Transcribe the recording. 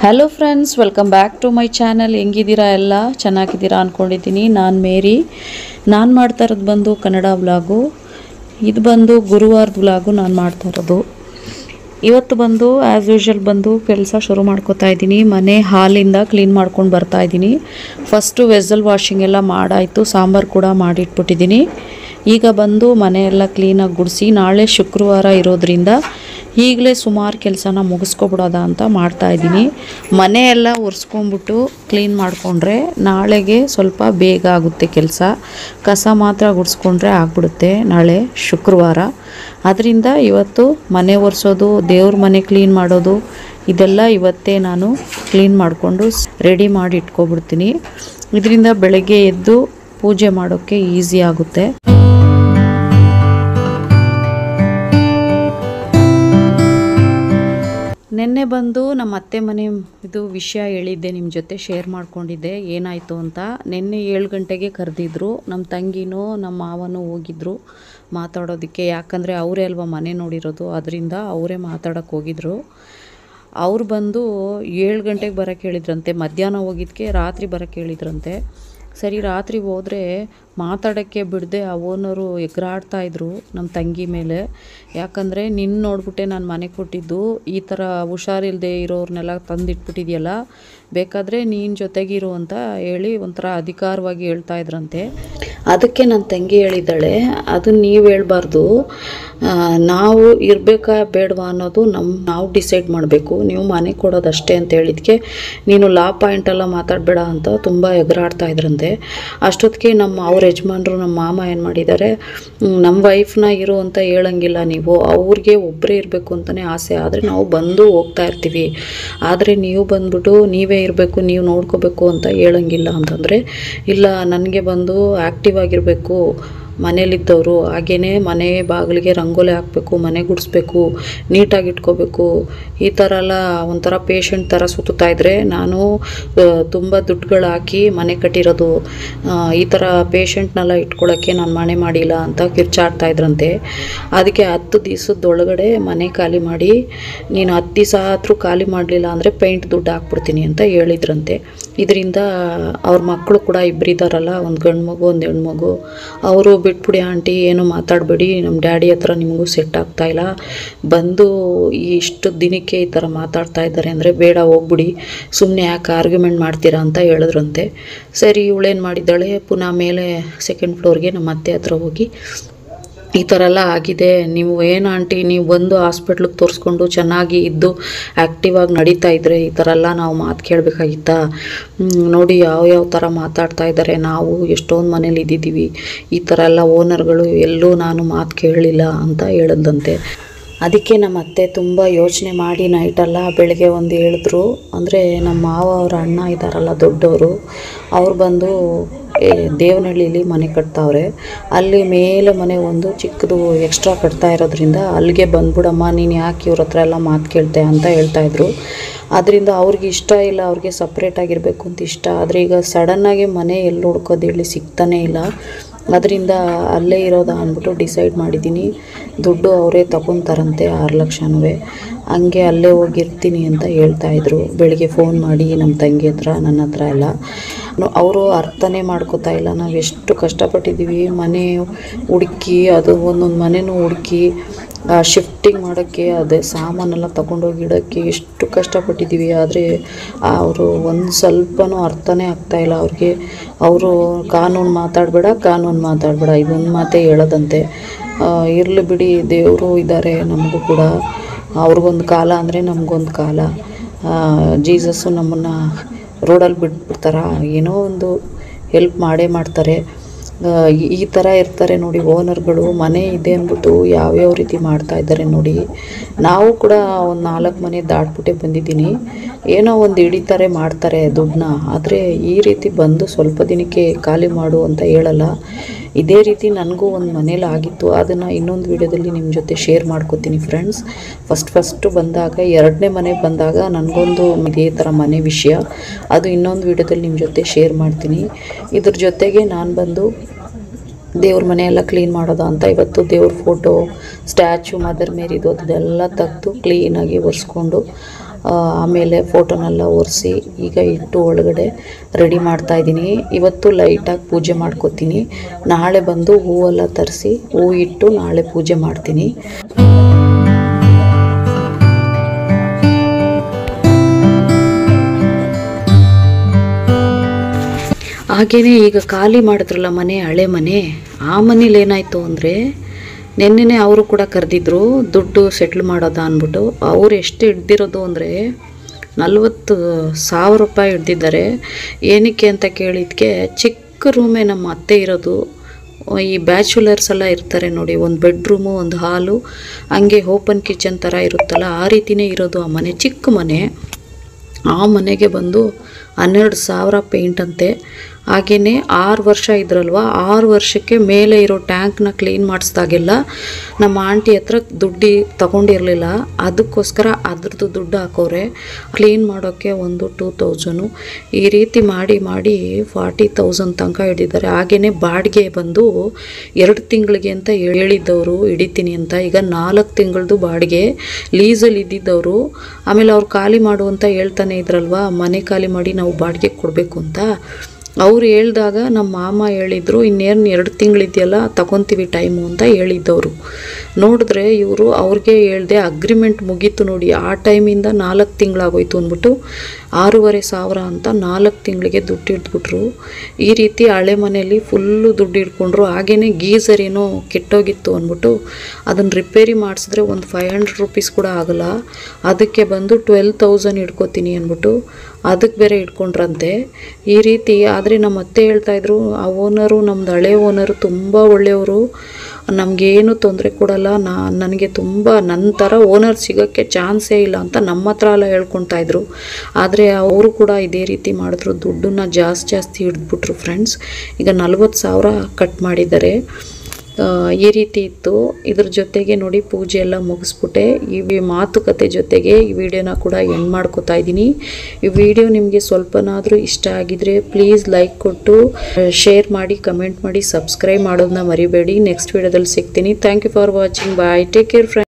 Hello friends welcome back to my channel ಹೆಂಗಿದ್ದೀರಾ ಎಲ್ಲ? ಚೆನ್ನಾಗಿದ್ದೀರಾ ಅಂದ್ಕೊಂಡಿದ್ದೀನಿ ನಾನು ಮೇರಿ. ನಾನು ಮಾಡ್ತಾ ಇರೋದು ಬಂದು ಕನ್ನಡ ವ್ಲಾಗು ಇದು ಬಂದು ಗುರುವಾರದ ವ್ಲಾಗು ನಾನು ಮಾಡ್ತಾ ಇರೋದು. ಇವತ್ತು ಬಂದು ಆ್ಯಸ್ ಯೂಶಲ್ ಬಂದು ಕೆಲಸ ಶುರು ಮಾಡ್ಕೋತಾ ಇದ್ದೀನಿ. ಮನೆ ಹಾಲಿಂದ ಕ್ಲೀನ್ ಮಾಡ್ಕೊಂಡು ಬರ್ತಾ ಇದ್ದೀನಿ. ಫಸ್ಟು ವೆಸಲ್ ವಾಷಿಂಗ್ ಎಲ್ಲ ಮಾಡಾಯಿತು. ಸಾಂಬಾರು ಕೂಡ ಮಾಡಿಟ್ಬಿಟ್ಟಿದ್ದೀನಿ. ಈಗ ಬಂದು ಮನೆಯೆಲ್ಲ ಕ್ಲೀನಾಗಿ ಗುಡಿಸಿ, ನಾಳೆ ಶುಕ್ರವಾರ ಇರೋದ್ರಿಂದ ಈಗಲೇ ಸುಮಾರು ಕೆಲಸನ ಮುಗಿಸ್ಕೊಬಿಡೋದ ಅಂತ ಮಾಡ್ತಾ ಇದ್ದೀನಿ. ಮನೆಯೆಲ್ಲ ಒರೆಸ್ಕೊಂಬಿಟ್ಟು ಕ್ಲೀನ್ ಮಾಡಿಕೊಂಡ್ರೆ ನಾಳೆಗೆ ಸ್ವಲ್ಪ ಬೇಗ ಆಗುತ್ತೆ ಕೆಲಸ. ಕಸ ಮಾತ್ರ ಗುಡಿಸ್ಕೊಂಡ್ರೆ ಆಗ್ಬಿಡುತ್ತೆ ನಾಳೆ ಶುಕ್ರವಾರ. ಅದರಿಂದ ಇವತ್ತು ಮನೆ ಒರೆಸೋದು, ದೇವ್ರ ಮನೆ ಕ್ಲೀನ್ ಮಾಡೋದು, ಇದೆಲ್ಲ ಇವತ್ತೇ ನಾನು ಕ್ಲೀನ್ ಮಾಡಿಕೊಂಡು ರೆಡಿ ಮಾಡಿ ಇಟ್ಕೊಬಿಡ್ತೀನಿ. ಇದರಿಂದ ಬೆಳಗ್ಗೆ ಎದ್ದು ಪೂಜೆ ಮಾಡೋಕ್ಕೆ ಈಸಿ ಆಗುತ್ತೆ. ನಿನ್ನೆ ಬಂದು ನಮ್ಮ ಅತ್ತೆ ಮನೆ ಇದು ವಿಷಯ ಹೇಳಿದ್ದೆ ನಿಮ್ಮ ಜೊತೆ ಶೇರ್ ಮಾಡ್ಕೊಂಡಿದ್ದೆ, ಏನಾಯಿತು ಅಂತ. ನಿನ್ನೆ ಏಳು ಗಂಟೆಗೆ ಕರೆದಿದ್ರು ನಮ್ಮ ತಂಗಿನೂ ನಮ್ಮ ಮಾವನೂ ಹೋಗಿದ್ರು ಮಾತಾಡೋದಕ್ಕೆ. ಯಾಕಂದರೆ ಅವರೇ ಅಲ್ವಾ ಮನೆ ನೋಡಿರೋದು ಅದರಿಂದ ಅವರೇ ಮಾತಾಡೋಕ್ಕೆ ಹೋಗಿದ್ರು. ಅವ್ರು ಬಂದು ಏಳು ಗಂಟೆಗೆ ಬರೋಕ್ಕೆ ಹೇಳಿದ್ರಂತೆ, ಮಧ್ಯಾಹ್ನ ಹೋಗಿದ್ದಕ್ಕೆ ರಾತ್ರಿ ಬರೋಕ್ಕೆ ಹೇಳಿದ್ರಂತೆ. ಸರಿ, ರಾತ್ರಿ ಹೋದರೆ ಮಾತಾಡೋಕ್ಕೆ ಬಿಡದೆ ಆ ಓನರು ಎಗ್ರಾಡ್ತಾ ಇದ್ದರು ನಮ್ಮ ತಂಗಿ ಮೇಲೆ. ಯಾಕಂದರೆ ನಿನ್ನ ನೋಡ್ಬಿಟ್ಟೆ ನಾನು ಮನೆ ಕೊಟ್ಟಿದ್ದು, ಈ ಥರ ಹುಷಾರಿಲ್ಲದೆ ಇರೋರನ್ನೆಲ್ಲ ತಂದಿಟ್ಬಿಟ್ಟಿದೆಯಲ್ಲ, ಬೇಕಾದರೆ ನೀನು ಜೊತೆಗಿರು ಅಂತ ಹೇಳಿ ಒಂಥರ ಅಧಿಕಾರವಾಗಿ ಹೇಳ್ತಾ ಇದ್ರಂತೆ. ಅದಕ್ಕೆ ನನ್ನ ತಂಗಿ ಹೇಳಿದ್ದಾಳೆ, ಅದು ನೀವು ಹೇಳ್ಬಾರ್ದು. ನಾವು ಇರಬೇಕಾ ಬೇಡವಾ ಅನ್ನೋದು ನಮ್ಮ ನಾವು ಡಿಸೈಡ್ ಮಾಡಬೇಕು. ನೀವು ಮನೆ ಕೊಡೋದಷ್ಟೇ ಅಂತ ಹೇಳಿದ್ಕೆ, ನೀನು ಲಾ ಪಾಯಿಂಟೆಲ್ಲ ಮಾತಾಡಬೇಡ ಅಂತ ತುಂಬ ಎಗರಾಡ್ತಾ ಇದ್ರಂತೆ. ಅಷ್ಟೊತ್ತಿಗೆ ನಮ್ಮ ಅವ್ರ ಯಜಮಾನ್ರು ನಮ್ಮ ಮಾಮ ಏನು ಮಾಡಿದ್ದಾರೆ ನಮ್ಮ ವೈಫ್ನ ಇರು ಅಂತ ಹೇಳಂಗಿಲ್ಲ ನೀವು, ಅವ್ರಿಗೆ ಒಬ್ಬರೇ ಇರಬೇಕು ಅಂತಲೇ ಆಸೆ. ಆದರೆ ನಾವು ಬಂದು ಹೋಗ್ತಾ ಇರ್ತೀವಿ. ಆದರೆ ನೀವು ಬಂದ್ಬಿಟ್ಟು ನೀವೇ ಇರಬೇಕು, ನೀವು ನೋಡ್ಕೋಬೇಕು ಅಂತ ಹೇಳಂಗಿಲ್ಲ ಅಂತಂದರೆ, ಇಲ್ಲ, ನನಗೆ ಬಂದು ಆ್ಯಕ್ಟಿವ್ ಆಗಿರಬೇಕು. ಮನೇಲಿದ್ದವರು ಹಾಗೆಯೇ ಮನೆ ಬಾಗಿಲಿಗೆ ರಂಗೋಲಿ ಹಾಕಬೇಕು, ಮನೆ ಗುಡಿಸ್ಬೇಕು, ನೀಟಾಗಿ ಇಟ್ಕೋಬೇಕು. ಈ ಥರ ಎಲ್ಲ ಒಂಥರ ಪೇಷಂಟ್ ಥರ ಸುತ್ತಾ ಇದ್ದರೆ ನಾನು ತುಂಬ ದುಡ್ಡುಗಳು ಹಾಕಿ ಮನೆ ಕಟ್ಟಿರೋದು. ಈ ಥರ ಪೇಷಂಟ್ನೆಲ್ಲ ಇಟ್ಕೊಳ್ಳೋಕ್ಕೆ ನಾನು ಮನೆ ಮಾಡಿಲ್ಲ ಅಂತ ಕಿರ್ಚಾಡ್ತಾ ಇದ್ರಂತೆ. ಅದಕ್ಕೆ ಹತ್ತು ದಿವಸದೊಳಗಡೆ ಮನೆ ಖಾಲಿ ಮಾಡಿ, ನೀನು ಹತ್ತು ದಿವಸ ಆದರೂ ಖಾಲಿ ಮಾಡಲಿಲ್ಲ ಅಂದರೆ ಪೇಂಟ್ ದುಡ್ಡು ಹಾಕ್ಬಿಡ್ತೀನಿ ಅಂತ ಹೇಳಿದ್ರಂತೆ. ಇದರಿಂದ ಅವ್ರ ಮಕ್ಕಳು ಕೂಡ ಇಬ್ಬರಿದ್ದಾರಲ್ಲ ಒಂದು ಗಂಡು ಮಗು, ಒಂದು ಮಗು. ಅವರು ಬಿಟ್ಬಿಡಿ ಆಂಟಿ, ಏನು ಮಾತಾಡಬೇಡಿ ನಮ್ಮ ಡ್ಯಾಡಿ ಹತ್ರ ನಿಮಗೂ ಸೆಟ್ ಆಗ್ತಾ ಇಲ್ಲ. ಬಂದು ಇಷ್ಟು ದಿನಕ್ಕೆ ಈ ಥರ ಮಾತಾಡ್ತಾ ಇದ್ದಾರೆ ಅಂದರೆ ಬೇಡ, ಹೋಗ್ಬಿಡಿ. ಸುಮ್ಮನೆ ಯಾಕೆ ಆರ್ಗ್ಯುಮೆಂಟ್ ಮಾಡ್ತೀರಾ ಅಂತ ಹೇಳಿದ್ರಂತೆ. ಸರಿ ಇವಳೇನು ಮಾಡಿದ್ದಾಳೆ, ಪುನಃ ಮೇಲೆ ಸೆಕೆಂಡ್ ಫ್ಲೋರ್ಗೆ ನಮ್ಮ ಅತ್ತೆ ಹತ್ರ ಹೋಗಿ ಈ ಥರ ಎಲ್ಲ ಆಗಿದೆ. ನೀವು ಏನು ಆಂಟಿ, ನೀವು ಬಂದು ಹಾಸ್ಪಿಟ್ಲಿಗೆ ತೋರಿಸ್ಕೊಂಡು ಚೆನ್ನಾಗಿ ಇದ್ದು ಆ್ಯಕ್ಟಿವ್ ಆಗಿ ನಡೀತಾ ಇದ್ರೆ ಈ ಥರ ಎಲ್ಲ ನಾವು ಮಾತು ಕೇಳಬೇಕಾಗಿತ್ತಾ? ನೋಡಿ ಯಾವ ಯಾವ ಥರ ಮಾತಾಡ್ತಾ ಇದ್ದಾರೆ ನಾವು ಎಷ್ಟೊಂದು ಮನೇಲಿ ಇದ್ದಿದ್ದೀವಿ ಈ ಥರ ಎಲ್ಲ ಓನರ್ಗಳು ಎಲ್ಲೂ ನಾನು ಮಾತು ಕೇಳಲಿಲ್ಲ ಅಂತ ಹೇಳಿದಂತೆ ಅದಕ್ಕೆ ನಮ್ಮ ಅತ್ತೆ ತುಂಬ ಯೋಚನೆ ಮಾಡಿ ನೈಟೆಲ್ಲ ಬೆಳಗ್ಗೆ ಒಂದು ಹೇಳಿದ್ರು. ಅಂದರೆ ನಮ್ಮ ಮಾವ ಅವ್ರ ಅಣ್ಣ ಇದ್ದಾರಲ್ಲ ದೊಡ್ಡವರು, ಅವ್ರು ಬಂದು ದೇವನಹಳ್ಳಿಲಿ ಮನೆ ಕಟ್ತಾವ್ರೆ. ಅಲ್ಲಿ ಮೇಲೆ ಮನೆ ಒಂದು ಚಿಕ್ಕದು ಎಕ್ಸ್ಟ್ರಾ ಕಟ್ತಾ ಇರೋದ್ರಿಂದ ಅಲ್ಲಿಗೆ ಬಂದ್ಬಿಡಮ್ಮ, ನೀನು ಯಾಕೆ ಇವ್ರ ಹತ್ರ ಎಲ್ಲ ಮಾತು ಕೇಳ್ತೆ ಅಂತ ಹೇಳ್ತಾಯಿದ್ರು ಅದರಿಂದ ಅವ್ರಿಗೆ ಇಷ್ಟ ಇಲ್ಲ, ಅವ್ರಿಗೆ ಸಪ್ರೇಟ್ ಆಗಿರಬೇಕು ಅಂತ ಇಷ್ಟ. ಆದರೆ ಈಗ ಸಡನ್ನಾಗಿ ಮನೆ ಎಲ್ಲಿ ಹುಡ್ಕೋದು ಹೇಳಿ ಸಿಗ್ತಾನೇ ಇಲ್ಲ. ಅದರಿಂದ ಅಲ್ಲೇ ಇರೋದಾ ಅಂದ್ಬಿಟ್ಟು ಡಿಸೈಡ್ ಮಾಡಿದ್ದೀನಿ ದುಡ್ಡು ಅವರೇ ತಗೊತಾರಂತೆ ಆರು ಲಕ್ಷನೂ ಹಂಗೆ ಅಲ್ಲೇ ಹೋಗಿರ್ತೀನಿ ಅಂತ ಹೇಳ್ತಾ ಇದ್ರು. ಬೆಳಿಗ್ಗೆ ಫೋನ್ ಮಾಡಿ ನಮ್ಮ ತಂಗಿ ಹತ್ರ, ನನ್ನ ಹತ್ರ ಎಲ್ಲ. ಅವರು ಅರ್ಥನೇ ಮಾಡ್ಕೋತಾ ಇಲ್ಲ. ನಾವು ಎಷ್ಟು ಕಷ್ಟಪಟ್ಟಿದ್ದೀವಿ ಮನೆ ಹುಡುಕಿ, ಅದು ಒಂದೊಂದು ಮನೆನೂ ಹುಡುಕಿ ಶಿಫ್ಟಿಂಗ್ ಮಾಡೋಕ್ಕೆ, ಅದೇ ಸಾಮಾನೆಲ್ಲ ತೊಗೊಂಡೋಗಿ ಇಡೋಕ್ಕೆ ಎಷ್ಟು ಕಷ್ಟಪಟ್ಟಿದ್ದೀವಿ ಆದರೆ ಅವರು ಒಂದು ಸ್ವಲ್ಪನೂ ಅರ್ಥನೇ ಆಗ್ತಾಯಿಲ್ಲ ಅವ್ರಿಗೆ. ಅವರು ಕಾನೂನು ಮಾತಾಡಬೇಡ ಕಾನೂನು ಮಾತಾಡಬೇಡ. ಇದೊಂದು ಮಾತೇ ಹೇಳೋದಂತೆ. ಇರಲಿ ಬಿಡಿ, ದೇವರು ಇದ್ದಾರೆ ನಮಗೂ ಕೂಡ. ಅವ್ರಿಗೊಂದು ಕಾಲ ಅಂದರೆ ನಮಗೊಂದು ಕಾಲ. ಜೀಸಸ್ಸು ನಮ್ಮನ್ನು ರೋಡಲ್ಲಿ ಬಿಟ್ಬಿಡ್ತಾರ? ಏನೋ ಒಂದು ಹೆಲ್ಪ್ ಮಾಡೇ ಮಾಡ್ತಾರೆ. ಈ- ಥರ ಇರ್ತಾರೆ ನೋಡಿ ಓನರ್ಗಳು. ಮನೆ ಇದೆ ಅಂದ್ಬಿಟ್ಟು ಯಾವ್ಯಾವ ರೀತಿ ಮಾಡ್ತಾ ಇದ್ದಾರೆ ನೋಡಿ. ನಾವು ಕೂಡ ಒಂದು ನಾಲ್ಕು ಮನೆ ದಾಟ್ಬಿಟ್ಟೆ ಬಂದಿದ್ದೀನಿ. ಏನೋ ಒಂದು ಹಿಡಿತಾರೆ, ಮಾಡ್ತಾರೆ ದುಡ್ಡನ್ನ. ಆದರೆ ಈ ರೀತಿ ಬಂದು ಸ್ವಲ್ಪ ದಿನಕ್ಕೆ ಖಾಲಿ ಮಾಡು ಅಂತ ಹೇಳಲ್ಲ. ಇದೇ ರೀತಿ ನನಗೂ ಒಂದು ಮನೇಲಿ ಆಗಿತ್ತು. ಅದನ್ನು ಇನ್ನೊಂದು ವಿಡಿಯೋದಲ್ಲಿ ನಿಮ್ಮ ಜೊತೆ ಶೇರ್ ಮಾಡ್ಕೋತೀನಿ ಫ್ರೆಂಡ್ಸ್ ಫಸ್ಟ್ ಫಸ್ಟು ಬಂದಾಗ, ಎರಡನೇ ಮನೆ ಬಂದಾಗ ನನಗೊಂದು ಇದೇ ಥರ ಮನೆ ವಿಷಯ. ಅದು ಇನ್ನೊಂದು ವಿಡಿಯೋದಲ್ಲಿ ನಿಮ್ಮ ಜೊತೆ ಶೇರ್ ಮಾಡ್ತೀನಿ. ಇದ್ರ ಜೊತೆಗೆ ನಾನು ಬಂದು ದೇವ್ರ ಮನೆಯೆಲ್ಲ ಕ್ಲೀನ್ ಮಾಡೋದು ಅಂತ ಇವತ್ತು ದೇವ್ರ ಫೋಟೋ ಸ್ಟ್ಯಾಚು ಮದರ್ ಮೇರಿದು ಅದೆಲ್ಲ ತೆಗೆದು ಕ್ಲೀನಾಗಿ ಒರೆಸ್ಕೊಂಡು ಆಮೇಲೆ ಫೋಟೋನೆಲ್ಲ ಒರೆಸಿ ಈಗ ಇಟ್ಟು ಒಳಗಡೆ ರೆಡಿ ಮಾಡ್ತಾ ಇದ್ದೀನಿ. ಇವತ್ತು ಲೈಟಾಗಿ ಪೂಜೆ ಮಾಡ್ಕೋತೀನಿ. ನಾಳೆ ಬಂದು ಹೂವೆಲ್ಲ ತರಿಸಿ ಹೂ ಇಟ್ಟು ನಾಳೆ ಪೂಜೆ ಮಾಡ್ತೀನಿ. ಹಾಗೆಯೇ ಈಗ ಖಾಲಿ ಮಾಡಿದ್ರಲ್ಲ ಮನೆ, ಹಳೆ ಮನೆ, ಆ ಮನೇಲಿ ಏನಾಯಿತು ಅಂದರೆ ನಿನ್ನೆನೆ ಅವರು ಕೂಡ ಕರೆದಿದ್ರು, ದುಡ್ಡು ಸೆಟ್ಲ್ ಮಾಡೋದ ಅಂದ್ಬಿಟ್ಟು. ಅವ್ರು ಎಷ್ಟು ಹಿಡ್ದಿರೋದು ಅಂದರೆ, ನಲ್ವತ್ತು ಸಾವಿರ ರೂಪಾಯಿ ಹಿಡ್ದಿದ್ದಾರೆ. ಏನಕ್ಕೆ ಅಂತ ಕೇಳಿದ್ಕೆ, ಚಿಕ್ಕ ರೂಮೇ ನಮ್ಮ ಅತ್ತೆ ಇರೋದು. ಈ ಬ್ಯಾಚುಲರ್ಸ್ ಎಲ್ಲ ಇರ್ತಾರೆ ನೋಡಿ, ಒಂದು ಬೆಡ್ರೂಮು ಒಂದು ಹಾಲು ಹಂಗೆ ಓಪನ್ ಕಿಚನ್ ಥರ ಇರುತ್ತಲ್ಲ, ಆ ರೀತಿನೇ ಇರೋದು ಆ ಮನೆ, ಚಿಕ್ಕ ಮನೆ. ಆ ಮನೆಗೆ ಬಂದು ಹನ್ನೆರಡು ಸಾವಿರ ಪೇಂಟ್ ಅಂತೆ. ಹಾಗೆಯೇ ಆರು ವರ್ಷ ಇದ್ರಲ್ವ, ಆರು ವರ್ಷಕ್ಕೆ ಮೇಲೆ ಇರೋ ಟ್ಯಾಂಕ್ನ ಕ್ಲೀನ್ ಮಾಡಿಸ್ದಾಗೆಲ್ಲ ನಮ್ಮ ಆಂಟಿ ಹತ್ರ ದುಡ್ಡು ತಗೊಂಡಿರಲಿಲ್ಲ. ಅದಕ್ಕೋಸ್ಕರ ಅದ್ರದ್ದು ದುಡ್ಡು ಹಾಕೋರೆ. ಕ್ಲೀನ್ ಮಾಡೋಕ್ಕೆ ಒಂದು ಟೂ ತೌಸನ್ನು ಈ ರೀತಿ ಮಾಡಿ ಮಾಡಿ ಫಾರ್ಟಿ ತೌಸಂಡ್ ತನಕ ಹಿಡಿದ್ದಾರೆ ಹಾಗೆಯೇ ಬಾಡಿಗೆ ಬಂದು ಎರಡು ತಿಂಗಳಿಗೆ ಅಂತ ಹೇಳಿದ್ದವರು, ಹಿಡಿತೀನಿ ಅಂತ. ಈಗ ನಾಲ್ಕು ತಿಂಗಳದು ಬಾಡಿಗೆ ಲೀಸಲ್ಲಿ ಇದ್ದಿದ್ದವರು. ಆಮೇಲೆ ಅವ್ರು ಖಾಲಿ ಮಾಡು ಅಂತ ಹೇಳ್ತಾನೆ ಇದ್ರಲ್ವಾ, ಮನೆ ಖಾಲಿ ಮಾಡಿ ನಾವು ಬಾಡಿಗೆ ಕೊಡಬೇಕು ಅಂತ. ಅವ್ರು ಹೇಳಿದಾಗ ನಮ್ಮ ಮಾಮ ಹೇಳಿದ್ರು, ಇನ್ನೇನು ಎರಡು ತಿಂಗಳಿದೆಯಲ್ಲ, ತಗೊತೀವಿ ಟೈಮು ಅಂತ ಹೇಳಿದ್ದವರು. ನೋಡಿದ್ರೆ ಇವರು ಅವ್ರಿಗೆ ಹೇಳ್ದೆ ಅಗ್ರಿಮೆಂಟ್ ಮುಗೀತು ನೋಡಿ, ಆ ಟೈಮಿಂದ ನಾಲ್ಕು ತಿಂಗಳಾಗೋಯ್ತು ಅಂದ್ಬಿಟ್ಟು, ಆರೂವರೆ ಸಾವಿರ ಅಂತ ನಾಲ್ಕು ತಿಂಗಳಿಗೆ ದುಡ್ಡು ಹಿಡ್ದುಬಿಟ್ರು ಈ ರೀತಿ ಹಳೆ ಮನೆಯಲ್ಲಿ ಫುಲ್ಲು ದುಡ್ಡು ಇಟ್ಕೊಂಡ್ರು. ಹಾಗೇ ಗೀಸರ್ ಏನೋ ಕೆಟ್ಟೋಗಿತ್ತು ಅಂದ್ಬಿಟ್ಟು ಅದನ್ನು ರಿಪೇರಿ ಮಾಡಿಸಿದ್ರೆ ಒಂದು ಫೈವ್ ಹಂಡ್ರೆಡ್ ರುಪೀಸ್ ಕೂಡ ಆಗಲ್ಲ. ಅದಕ್ಕೆ ಬಂದು ಟ್ವೆಲ್ ತೌಸಂಡ್ ಇಟ್ಕೋತೀನಿ ಅಂದ್ಬಿಟ್ಟು ಅದಕ್ಕೆ ಬೇರೆ ಇಟ್ಕೊಂಡ್ರಂತೆ. ಈ ರೀತಿ ಆದರೆ ನಮ್ಮ ಅತ್ತೆ ಹೇಳ್ತಾಯಿದ್ರು ಆ ಓನರು ನಮ್ದು ಹಳೆ ಓನರು ತುಂಬ ಒಳ್ಳೆಯವರು. ನಮಗೇನು ತೊಂದರೆ ಕೊಡಲ್ಲ, ನಾ, ನನಗೆ ತುಂಬ ನನ್ನ ಥರ ಓನರ್ ಸಿಗೋಕ್ಕೆ ಚಾನ್ಸೇ ಇಲ್ಲ ಅಂತ ನಮ್ಮ ಹತ್ರ ಎಲ್ಲ ಹೇಳ್ಕೊತಾ ಇದ್ರು. ಆದರೆ ಅವರು ಕೂಡ ಇದೇ ರೀತಿ ಮಾಡಿದ್ರು, ದುಡ್ಡನ್ನ ಜಾಸ್ತಿ ಜಾಸ್ತಿ ಹಿಡಿದ್ಬಿಟ್ರು ಫ್ರೆಂಡ್ಸ್ ಈಗ ನಲ್ವತ್ತು ಸಾವಿರ ಕಟ್ ಮಾಡಿದ್ದಾರೆ. ಈ ರೀತಿ ಇತ್ತು. ಇದ್ರ ಜೊತೆಗೆ ನೋಡಿ ಪೂಜೆ ಎಲ್ಲ ಮುಗಿಸ್ಬಿಟ್ಟೆ. ಈ ಮಾತುಕತೆ ಜೊತೆಗೆ ಈ ವಿಡಿಯೋನ ಕೂಡ ಎಂಡ್ ಮಾಡ್ಕೋತಾ ಇದ್ದೀನಿ. ಈ ವಿಡಿಯೋ ನಿಮಗೆ ಸ್ವಲ್ಪನಾದರೂ ಇಷ್ಟ ಆಗಿದ್ರೆ ಪ್ಲೀಸ್ ಲೈಕ್ ಕೊಟ್ಟು ಶೇರ್ ಮಾಡಿ ಕಮೆಂಟ್ ಮಾಡಿ ಸಬ್ಸ್ಕ್ರೈಬ್ ಮಾಡೋದನ್ನ ಮರಿಬೇಡಿ. ನೆಕ್ಸ್ಟ್ ವಿಡಿಯೋದಲ್ಲಿ ಸಿಗ್ತೀನಿ. Thank you for watching bye take care friend